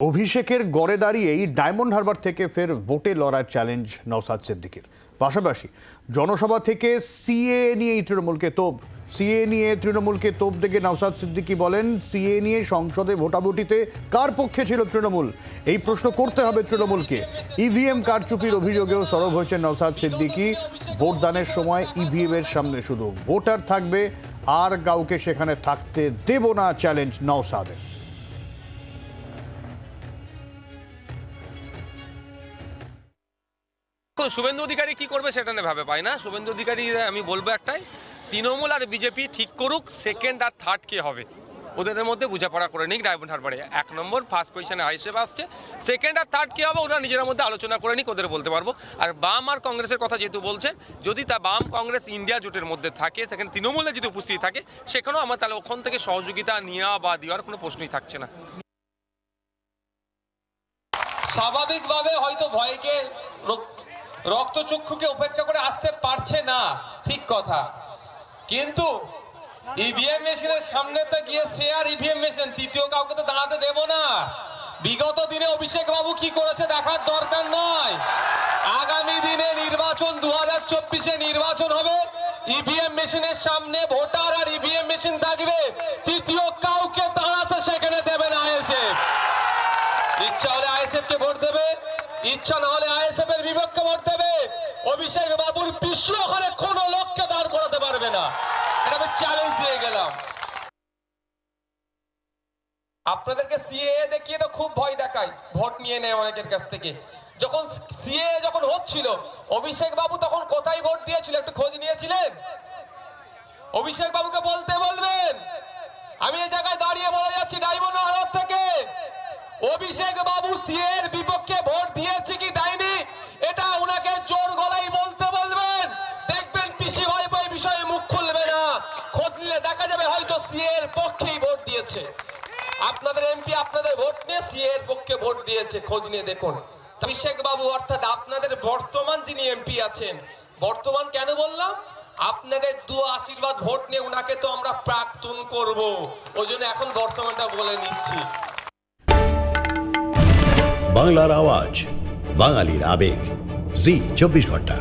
অভিষেকের গড়ে দাঁড়িয়েই ডায়মন্ড হারবার থেকে ফের ভোটে লড়ার চ্যালেঞ্জ নওসাদ সিদ্দিকির। পাশাপাশি জনসভা থেকে সিএ নিয়েই তৃণমূলকে তোপ। সিএ নিয়ে তৃণমূলকে তোপ দেখে নওসাদ সিদ্দিকি বলেন, সিএ নিয়ে সংসদে ভোটাভুটিতে কার পক্ষে ছিল তৃণমূল? এই প্রশ্ন করতে হবে তৃণমূলকে। ইভিএম কারচুপির অভিযোগেও সরব হয়েছে নওসাদ সিদ্দিকি। ভোটদানের সময় ইভিএম এর সামনে শুধু ভোটার থাকবে, আর কাউকে সেখানে থাকতে দেব না চ্যালেঞ্জ নওসাদের। শুভেন্দু অধিকারী কি করবে সেটা নিয়ে ভাবে পাই না। শুভেন্দু অধিকারী, আমি বলব একটাই, তৃণমূল আর বিজেপি ঠিক করুক সেকেন্ড আর থার্ড কে হবে। ওদের মধ্যে বোঝাপড়া করে নিক, ডায়মন্ড হারবারে। এক নম্বর ফার্স্ট পজিশনে হিসেবে আসছে। সেকেন্ড আর থার্ড কে হবে, ওরা নিজের মধ্যে আলোচনা করে নিক, ওদের বলতে পারব। আর বাম আর কংগ্রেসের কথা যেহেতু বলছেন, যদি তা বাম কংগ্রেস ইন্ডিয়া জোটের মধ্যে থাকে সেখানে তৃণমূলে যদি উপস্থিত থাকে, সেখানেও আমার তাহলে ওখান থেকে সহযোগিতা নেওয়া বা দেওয়ার কোনো প্রশ্নই থাকছে না। স্বাভাবিকভাবে হয়তো ভয়কে রক্তচক্ষুকে উপেক্ষা করে আসতে পারছে না, ঠিক কথা। কিন্তু ইভিএম মেশিনের সামনে তো গিয়ে সে আর ইভিএম মেশিন, তৃতীয় কাউকে তো দাঁড়াতে দেব না। বিগত দিনে অভিষেক বাবু কি করেছে দেখার দরকার নয়। আগামী দিনে নির্বাচন দু হাজার চব্বিশে নির্বাচন হবে ইভিএম মেশিনের সামনে ভোটার আর ইভিএম মেশিন থাকবে, তৃতীয় কাউকে দাঁড়াতে সেখানে দেবে না আইএসএফ ইচ্ছা হলে আইএসএফ কে ভোট দেবে, ইচ্ছা না হলে আইএসএফ এর বিপক্ষে ভোট দেবে। অভিষেক বাবুর বিশ্ব ওখানে কোনো লোককে দাঁড় করাতে পারবে না। এটা আমি চ্যালেঞ্জ দিয়ে গেলাম। আপনাদেরকে সিএ দেখিয়ে তো খুব ভয় দেখায়। ভোট নিয়ে নেয় অনেকের কাছ থেকে। যখন সিএ যখন হচ্ছিল, অভিষেক বাবু তখন কোথায় ভোট দিয়েছিল একটু খোঁজ নিয়েছিলেন? অভিষেক বাবুকে বলতে বলবেন, আমি এই জায়গায় দাঁড়িয়ে বলে যাচ্ছি ডায়মন্ড থেকে। অভিষেক বাবু সিএর বিপক্ষে ভোট দিয়েছে কি দেয়নি এটা ওনাকে জোর গলায় বলতে বলবেন দেখবেন পিসি ভাই ভাই বিষয়ে মুখ খুলবে না খোঁজ নিলে দেখা যাবে, হয়তো সিএর পক্ষেই ভোট দিয়েছে। আপনাদের এমপি আপনাদের ভোট নিয়ে সিএর পক্ষে ভোট দিয়েছে, খোঁজ নিয়ে দেখুন। অভিষেক বাবু অর্থাৎ আপনাদের বর্তমান যিনি এমপি আছেন, বর্তমান কেন বললাম? আপনাদের দু আশীর্বাদ ভোট নিয়ে উনাকে তো আমরা প্রাক্তন করব, ওই জন্য এখন বর্তমানটা বলে নিচ্ছি। বাংলার আওয়াজ, বাঙালির আবেগ, জি, চব্বিশ ঘণ্টা।